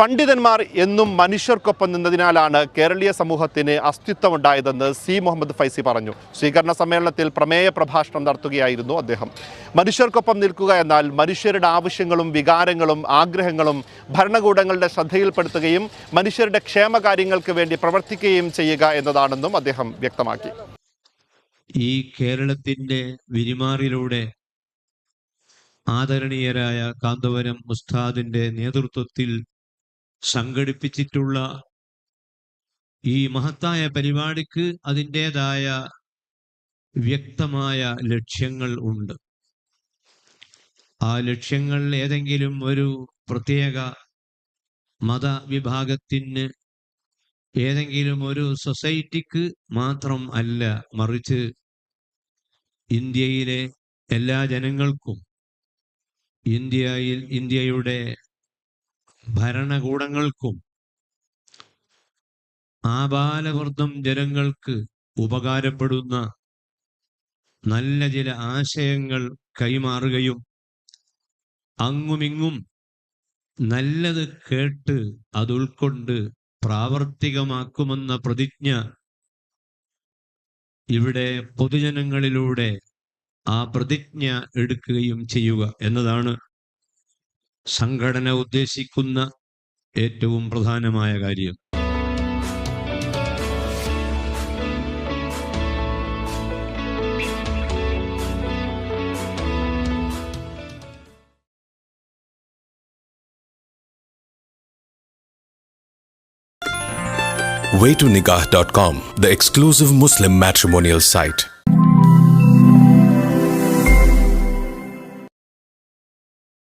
പണ്ഡിതന്മാർ എന്നും മനുഷ്യർക്കൊപ്പം നിന്നതിനാലാണ് കേരളീയ സമൂഹത്തിന് അസ്തിത്വമുണ്ടായതെന്ന് സി മുഹമ്മദ് ഫൈസി പറഞ്ഞു. സ്വീകരണ സമ്മേളനത്തിൽ പ്രമേയ പ്രഭാഷണം നടത്തുകയായിരുന്നു അദ്ദേഹം. മനുഷ്യർക്കൊപ്പം നിൽക്കുക എന്നാൽ മനുഷ്യരുടെ ആവശ്യങ്ങളും വികാരങ്ങളും ആഗ്രഹങ്ങളും ഭരണകൂടങ്ങളുടെ ശ്രദ്ധയിൽപ്പെടുത്തുകയും മനുഷ്യരുടെ ക്ഷേമകാര്യങ്ങൾക്ക് വേണ്ടി പ്രവർത്തിക്കുകയും ചെയ്യുക എന്നതാണെന്നും അദ്ദേഹം വ്യക്തമാക്കി. ഈ കേരളത്തിന്റെ വിരിമാറിലൂടെ ആദരണീയരായ കാന്തപുരം മുസ്താദിന്റെ നേതൃത്വത്തിൽ സംഘടിപ്പിച്ചിട്ടുള്ള ഈ മഹത്തായ പരിപാടിക്ക് അതിന്റെതായ വ്യക്തമായ ലക്ഷ്യങ്ങൾ ഉണ്ട്. ആ ലക്ഷ്യങ്ങൾ ഏതെങ്കിലും ഒരു പ്രത്യേക മതവിഭാഗത്തിന് ഏതെങ്കിലും ഒരു സൊസൈറ്റിക്ക് മാത്രം അല്ല മറിച്ച് ഇന്ത്യയിലെ എല്ലാ ജനങ്ങൾക്കും ഇന്ത്യയിൽ ഇന്ത്യയുടെ ഭരണകൂടങ്ങൾക്കും ആബാലവൃദ്ധം ജനങ്ങൾക്ക് ഉപകാരപ്പെടുന്ന നല്ല ചില ആശയങ്ങൾ കൈമാറുകയും അങ്ങുമിങ്ങും നല്ലത് കേട്ട് അത് ഉൾക്കൊണ്ട് പ്രാവർത്തികമാക്കുമെന്ന പ്രതിജ്ഞ ഇവിടെ പൊതുജനങ്ങളിലൂടെ ആ പ്രതിജ്ഞ എടുക്കുകയും ചെയ്യുക എന്നതാണ് സംഘടന ഉദ്ദേശിക്കുന്ന ഏറ്റവും പ്രധാനമായ കാര്യം waytonikah.com, the exclusive Muslim matrimonial site.